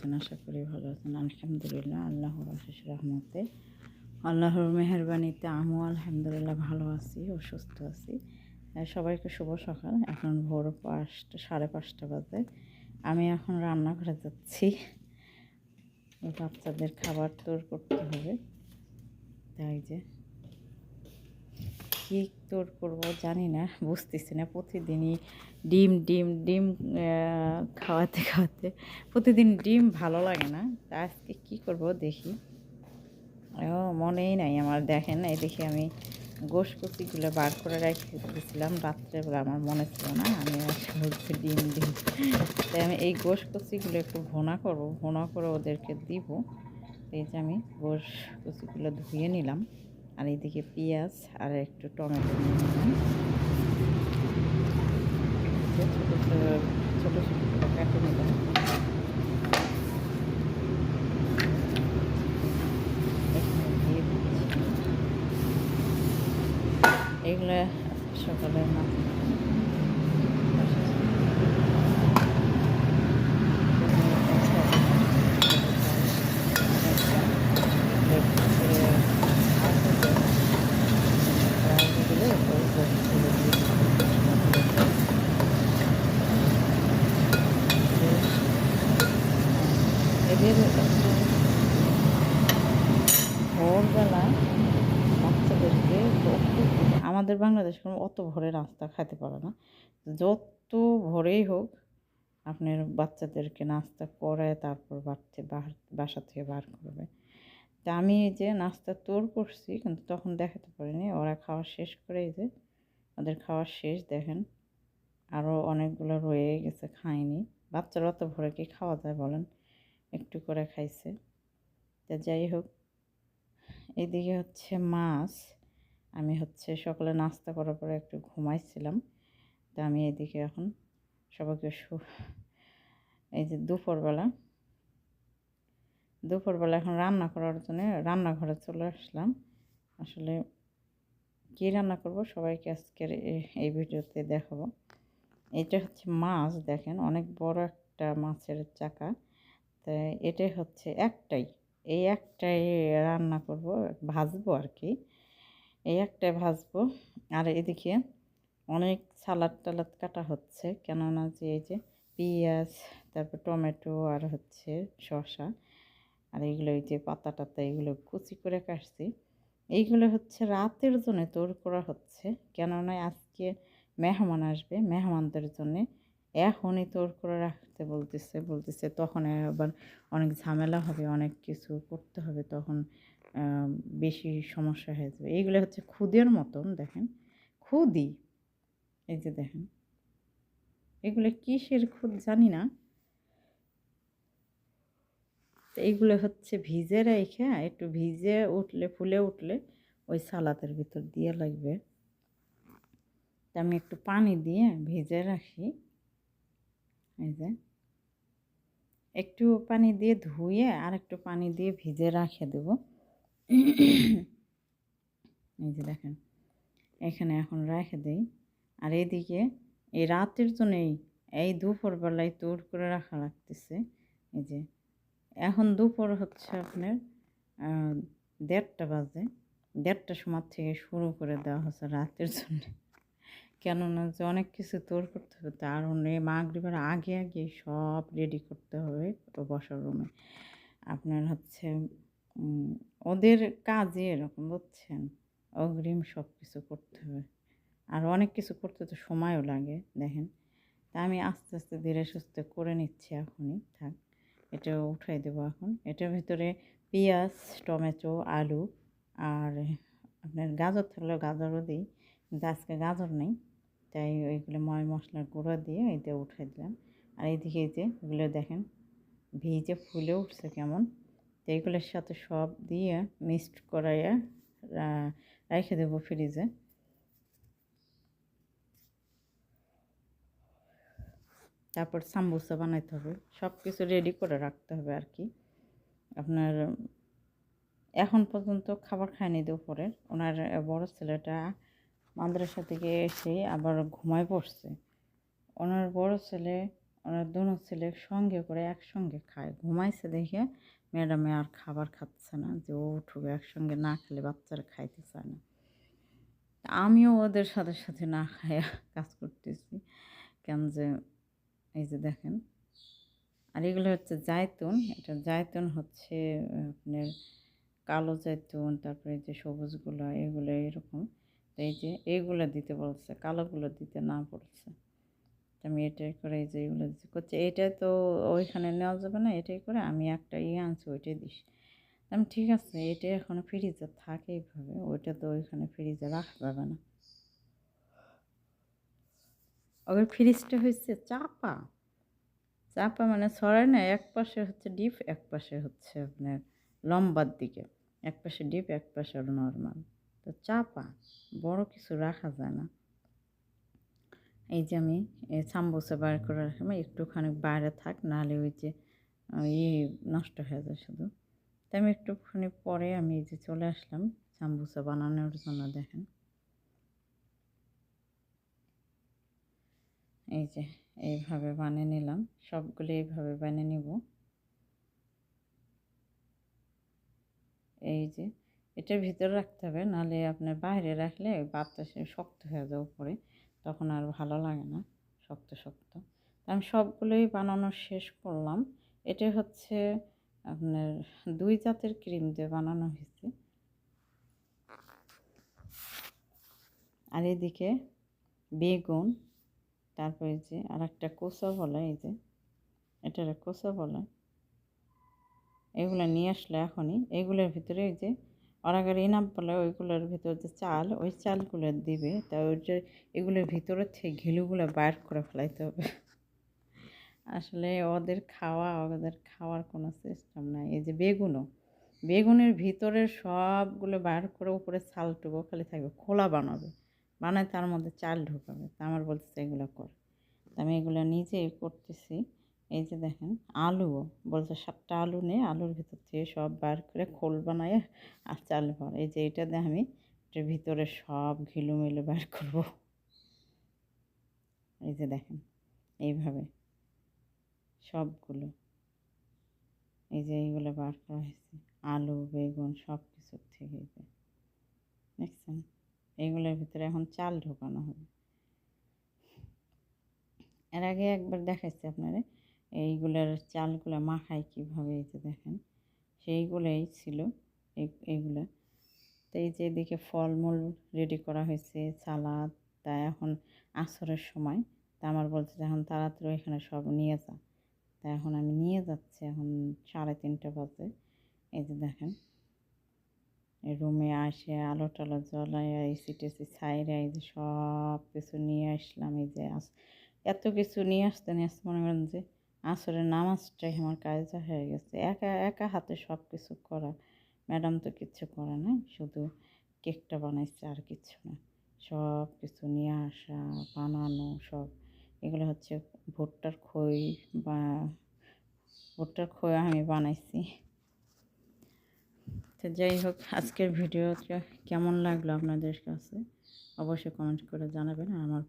আছেন, আশা করি ভালো আছেন। আলহামদুলিল্লাহ, আল্লাহর আশিস রহমতে, আল্লাহর মেহরবানিতে আমিও আলহামদুলিল্লাহ ভালো আছি ও সুস্থ আছি সবাইকে শুভ সকাল। এখন ভোর পাঁচটা, সাড়ে পাঁচটা বাজে। আমি এখন রান্নাঘরে যাচ্ছি। বাচ্চাদের খাবার তোর করতে হবে। তাই যে, কী তোর করব জানি না, বুঝতেছি না। প্রতিদিনই ডিম ডিম ডিম খাওয়াতে খাওয়াতে। প্রতিদিন ডিম ভালো লাগে না। তা আজকে কী করব দেখি। ও, মনেই নাই আমার, দেখেন এই দেখি আমি গোশ কচিগুলো বার করে রেখে দিয়েছিলাম রাত্রেবেলা, আমার মনে ছিল না, আমি বলছি ডিম ডিম তাই আমি এই গোশ কচিগুলো একটু ভোনা করব, ভোনা করে ওদেরকে দিব। এই যে আমি গোশ কচিগুলো ধুয়ে নিলাম। আর এইদিকে পেঁয়াজ আর একটু টমেটো নিয়ে নিলাম যে ছোটো ছোটো কেটে দিয়ে এগুলো সকালে না আমাদের বাংলাদেশ অত ভরে নাস্তা খেতে পারে না। যত ভোরেই হোক, আপনার বাচ্চাদেরকে নাস্তা করে, তারপর বাড়তে বাসা থেকে বার করবে। তা আমি এই যে নাস্তা তোর করছি, কিন্তু তখন দেখাতে পারিনি। ওরা খাওয়া শেষ করে এই যে, ওদের খাওয়া শেষ, দেখেন। আরও অনেকগুলো রয়ে গেছে খায়নি বাচ্চারা অত ভরে কি খাওয়া যায় বলেন? একটু করে খাইছে। তা যাই হোক, এদিকে হচ্ছে মাছ। আমি হচ্ছে সকালে নাস্তা করার পরে একটু ঘুমাইছিলাম। তা আমি এদিকে এখন সবাইকে এই যে দুপুরবেলা দুপুরবেলা এখন রান্না করার জন্য রান্নাঘরে চলে আসলাম। আসলে কী রান্না করব সবাইকে আজকের এই ভিডিওতে দেখাবো। এটা হচ্ছে মাছ দেখেন, অনেক বড় একটা মাছের চাকা। তা এটাই হচ্ছে একটাই, এই একটাই রান্না করব, ভাজবো আর কি। এই একটা ভাজবো। আর এদিকে অনেক সালাদ টালাদ কাটা হচ্ছে। কেননা যে এই যে পেঁয়াজ, তারপর টমেটো আর হচ্ছে শসা, আর এইগুলো এই যে পাতা টাতা এগুলো কুচি করে কাটছি। এইগুলো হচ্ছে রাতের জন্য তোর করা হচ্ছে। কেননা আজকে মেহমান আসবে, মেহমানদের জন্যে এখনই তোর করে রাখতে বলতেছে বলতেছে তখন আবার অনেক ঝামেলা হবে, অনেক কিছু করতে হবে, তখন বেশি সমস্যা হয়ে যাবে। এইগুলো হচ্ছে খুদের মতন, দেখেন। খুদি এই যে দেখেন। এগুলো কিসের খুদ জানি না। তো এইগুলো হচ্ছে ভিজে রেখে একটু ভিজে উঠলে, ফুলে উঠলে ওই সালাদের ভিতর দিয়ে লাগবে। তা আমি একটু পানি দিয়ে ভিজে রাখি। এই যে। একটু পানি দিয়ে ধুয়ে আর একটু পানি দিয়ে ভিজে রাখে দেব। এই যে দেখেন, এখানে এখন রেখে দিই। আর এদিকে এই রাতের জন্যই এই দুপুরবেলায় তোর করে রাখা লাগতেছে। এই যে এখন দুপুর হচ্ছে আপনার দেড়টা বাজে। দেড়টা সময় থেকে শুরু করে দেওয়া হচ্ছে রাতের জন্য। কেননা যে অনেক কিছু তোর করতে হবে, তার অনেক মাগরিবের আগে আগে সব রেডি করতে হবে বসার রুমে আপনার হচ্ছে ওদের কাজে এরকম, বুঝছেন? অগ্রিম সব কিছু করতে হবে। আর অনেক কিছু করতে তো সময়ও লাগে, দেখেন। তা আমি আস্তে আস্তে ধীরে সুস্থে করে নিচ্ছি এখনই, থাক। এটা উঠাই দেবো এখন। এটার ভিতরে পেঁয়াজ, টমেটো, আলু আর আপনার গাজর থাকলেও গাজরও দিই, কিন্তু আজকে গাজর নেই। তাই ওইগুলো ময় মশলার গুঁড়ো দিয়ে এতে উঠাই দিলাম। আর এইদিকে এই যে এগুলো দেখেন, ভিজে ফুলে উঠছে কেমন। এইগুলোর সাথে সব দিয়ে মিক্সড করাইয়া রেখে দেবো ফ্রিজে। তারপর সাম্বুসা বানাইতে হবে। সব কিছু রেডি করে রাখতে হবে আর কি। আপনার, এখন পর্যন্ত খাবার খায়নি দুপুরের ওনার বড় ছেলেটা মাদ্রাসা থেকে এসে আবার ঘুমায় পড়ছে। ওনার বড় ছেলে, ওনার দোনো ছেলে সঙ্গে করে একসঙ্গে খায়। ঘুমাইছে দেখে ম্যাডামে আর খাবার খাচ্ছে না যে ও উঠবে একসঙ্গে না খেলে বাচ্চারা খাইতে চায় না। আমিও ওদের সাথে সাথে না খাইয়া কাজ করতেছি। কেন যে, এই যে দেখেন, আর এগুলো হচ্ছে জায়তুন এটা জায়তুন হচ্ছে আপনার কালো জায়তুন তারপরে যে সবুজগুলো, এগুলো এরকম। এই যে এইগুলো দিতে বলছে, কালোগুলো দিতে না বলছে। আমি এটাই করে এই যে এগুলো করছি এটাই তো ওইখানে নেওয়া যাবে না, এটাই করে আমি একটা ইয়ে আনছি, ওইটাই দিস। আমি ঠিক আছে, এটা এখনও ফ্রিজে থাকে এইভাবে, ওইটা তো ওইখানে ফ্রিজে রাখা যাবে না। ওই ফ্রিজটা হচ্ছে চাপা। চাপা মানে ছড়ায় না, এক পাশে হচ্ছে ডিপ এক পাশে হচ্ছে আপনার লম্বার দিকে। এক পাশে ডিপ এক পাশে নর্মাল তো চাপা, বড় কিছু রাখা যায় না। এই যে আমি সাম্বুসা বার করে রাখলাম একটুখানি বাইরে থাক, নাহলে ওই যে ইয়ে নষ্ট হয়ে যায় শুধু। তো আমি একটুখানি পরে আমি এই যে চলে আসলাম সাম্বুসা বানানোর জন্য, দেখেন। এই যে, এইভাবে বানিয়ে নিলাম, সবগুলো এইভাবে বানিয়ে নিব। এই যে এটার ভিতরে রাখতে হবে, নাহলে আপনার বাইরে রাখলে বাতাসে শক্ত হয়ে যায় উপরে। তখন আর ভালো লাগে না, শক্ত শক্ত। আমি সবগুলোই বানানো শেষ করলাম। এটা হচ্ছে আপনার দুই জাতের ক্রিম দিয়ে বানানো হয়েছে। আর এদিকে বেগুন, তারপরে যে আর একটা কোসা বলে, এই যে এটার কোসা বলে। এগুলো নিয়ে আসলে এখনই। এগুলোর ভিতরে এই যে অরাগার ইনাম বলে ওইগুলোর ভিতর যে চাল, ওই চালগুলো দিবে। তা ওই যে এগুলোর ভিতরে থেকে ঘিলুগুলো বাইর করে ফেলাইতে হবে। আসলে ওদের খাওয়া, ওদের খাওয়ার কোনো সিস্টেম নাই। এই যে বেগুনও, বেগুনের ভিতরে সবগুলো বার করে উপরে চালটুকু খালি থাকবে, খোলা বানাবে। বানায় তার মধ্যে চাল ঢুকাবে। তা আমার বলতেছে এগুলো কর। আমি এগুলো নিজেই করতেছি। এই যে দেখেন, আলুও বলছে সাতটা আলু নিয়ে আলুর ভিতর থেকে সব বার করে খোল বানায় আর চাল ভর। এই যে এটা দিয়ে আমি এটার ভিতরে সব ঘিলু মিলু বার করব। এই যে দেখেন, এইভাবে সবগুলো, এই যে এইগুলো বার করা হয়েছে, আলু, বেগুন সব কিছুর থেকে এই যে। দেখছেন? এইগুলোর ভিতরে এখন চাল ঢোকানো হবে। এর আগে একবার দেখাচ্ছি আপনারা এইগুলার চালগুলো মাখায় কীভাবে এই যে দেখেন, সেইগুলোই ছিল এইগুলা। তো এই যে এদিকে ফলমূল রেডি করা হয়েছে, সালাদ, তা এখন আসরের সময়। তা আমার বলছে যে এখন তাড়াতাড়ি এখানে সব নিয়ে যা। তা এখন আমি নিয়ে যাচ্ছি, এখন সাড়ে তিনটা বাজে। এই যে দেখেন রুমে আসে আলো টালো জ্বলায় এসি টেসি ছাইরে, এই যে সব কিছু নিয়ে আসলাম। এই যে এত কিছু নিয়ে আসতে নিয়ে আসতে মনে করেন যে আসরের নামাজটাই আমার কাজটা হয়ে গেছে। একা একা হাতে সব কিছু করা, ম্যাডাম তো কিচ্ছু করে নাই, শুধু কেকটা বানাইছে আর কিছু না। সব কিছু নিয়ে আসা, বানানো, সব। এগুলো হচ্ছে ভুট্টার খই বা, ভুট্টার খই আমি বানাইছি। তো যাই হোক, আজকের ভিডিওটা কেমন লাগল আপনাদের কাছে? অবশ্যই কমেন্ট করে জানাবেন। আমার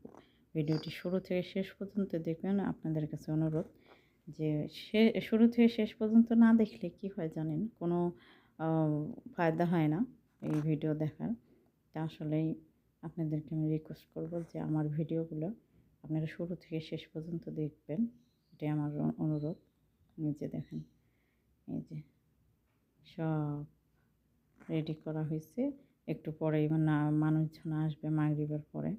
ভিডিওটি শুরু থেকে শেষ পর্যন্ত দেখবেন। আপনাদের কাছে অনুরোধ যে সে, শুরু থেকে শেষ পর্যন্ত না দেখলে কি হয় জানেন? কোনো ফায়দা হয় না এই ভিডিও দেখার। তা আসলেই আপনাদেরকে আমি রিকোয়েস্ট করব যে আমার ভিডিওগুলো আপনারা শুরু থেকে শেষ পর্যন্ত দেখবেন। এটাই আমার অনুরোধ। নিজে দেখেন, এই যে সব রেডি করা হয়েছে। একটু পরেই মানে মানুষজন আসবে মাগরিবের পরে।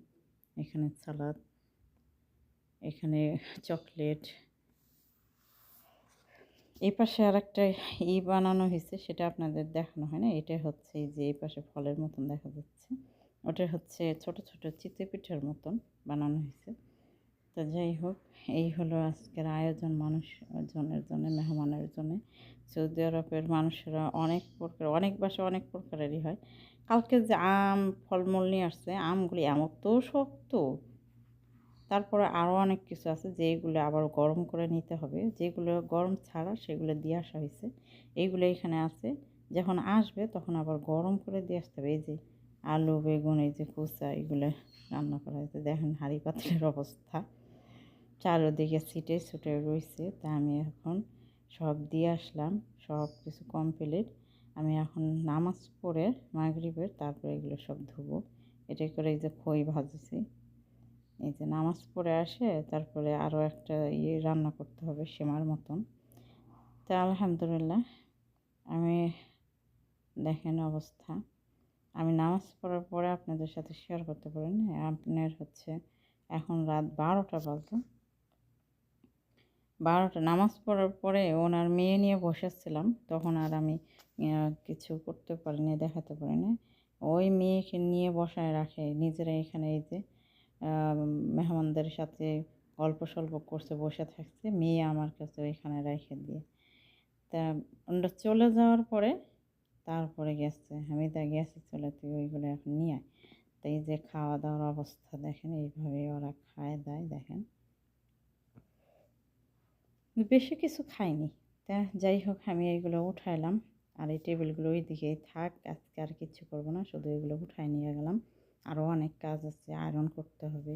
এখানে সালাদ, এখানে চকলেট এই পাশে আর একটা ই বানানো হয়েছে, সেটা আপনাদের দেখানো হয় না। এটা হচ্ছে যে এই পাশে ফলের মতন দেখা যাচ্ছে। ওটা হচ্ছে ছোট ছোট চিতে পিঠার মতন বানানো হয়েছে। তো যাই হোক, এই হলো আজকের আয়োজন মানুষজনের জন্য, মেহমানের জন্য। সৌদি আরবের মানুষেরা অনেক প্রকার, অনেক বাসা অনেক প্রকারেরই হয়। কালকে যে আম, ফলমূল নিয়ে আসছে, আমগুলি এত শক্ত। তারপরে আরও অনেক কিছু আছে যেগুলো আবার গরম করে নিতে হবে। যেগুলো গরম ছাড়া সেগুলো দিয়ে আসা হয়েছে। এইগুলো এখানে আছে। যখন আসবে তখন আবার গরম করে দিয়ে আসতে হবে। এই যে আলু, বেগুন, এই যে কুচা, এগুলো রান্না করা হয়েছে। দেখেন হাঁড়ি পাত্রের অবস্থা। চারোদিকে সিটে ছুটে রয়েছে। তা আমি এখন সব দিয়ে আসলাম। সব কিছু কমপ্লিট আমি এখন নামাজ পড়ে মাগরিবের তারপরে এগুলো সব ধুবো। এটাই করে এই যে খই ভাজেছি। এই যে নামাজ পড়ে আসে, তারপরে আরও একটা ইয়ে রান্না করতে হবে সেমার মতন। তা আলহামদুলিল্লাহ, আমি দেখেন অবস্থা। আমি নামাজ পড়ার পরে আপনাদের সাথে শেয়ার করতে পারেন আপনার হচ্ছে এখন রাত বারোটা বাজে। বারোটা, নামাজ পড়ার পরে ওনার মেয়ে নিয়ে বসেছিলাম, তখন আর আমি কিছু করতে পারিনি, দেখাতে পারিনি। ওই মেয়েকে নিয়ে বসায় রাখে, নিজেরা এখানে এই যে মেহমানদের সাথে গল্প সল্প করছে, বসে থাকছে, মেয়ে আমার কাছে ওইখানে রেখে দিয়ে। তা ওনারা চলে যাওয়ার পরে তারপরে গেছে আমি তা গেছি চলে তুই ওইগুলো এখন নিয়ে আয়। তো এই যে খাওয়া দাওয়ার অবস্থা দেখেন, এইভাবে ওরা খায়, দেয়, দেখেন। বেশি কিছু খাইনি। তা যাই হোক, আমি এইগুলো উঠাইলাম, আর এই টেবিলগুলো ওই দিকেই থাক, আজকে আর কিছু করব না, শুধু এগুলো উঠাই নিয়ে গেলাম। আরও অনেক কাজ আছে আয়রন করতে হবে।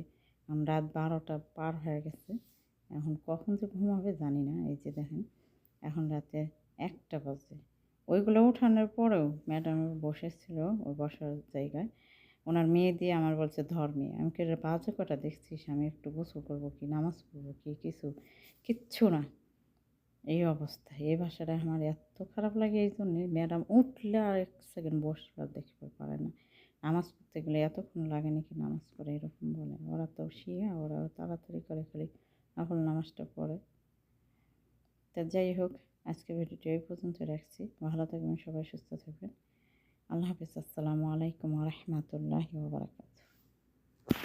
এখন রাত বারোটা পার হয়ে গেছে। এখন কখন যে ঘুমাবে জানি না, এই যে দেখেন, এখন রাতে একটা বাজে। ওইগুলো উঠানোর পরেও ম্যাডাম বসেছিল ওই বসার জায়গায়। ওনার মেয়ে দিয়ে আমার বলছে ধর্মে আমি কে বাজে কটা দেখছিস? আমি একটু গোসল করব কি, নামাজ পড়ব কি, কিছু? কিচ্ছু না। এই অবস্থা। এই ভাষাটা আমার এত খারাপ লাগে এই জন্যে ম্যাডাম উঠলে আর এক সেকেন্ড বসবার দেখতে পারে না। নামাজ পড়তে গেলে এতক্ষণ লাগে নাকি নামাজ পড়ে, এরকম বলে। ওরা তো শিয়া, ওরা তাড়াতাড়ি করে খালি নকল নামাজটা পড়ে। তা যাই হোক আজকে ভিডিওটি এই পর্যন্ত রাখছি। ভালো থাকবেন সবাই, সুস্থ থাকবেন। আল্লাহ হাফিজ। আসসালামু আলাইকুম রহমতুল্লাহ ওবরাকাত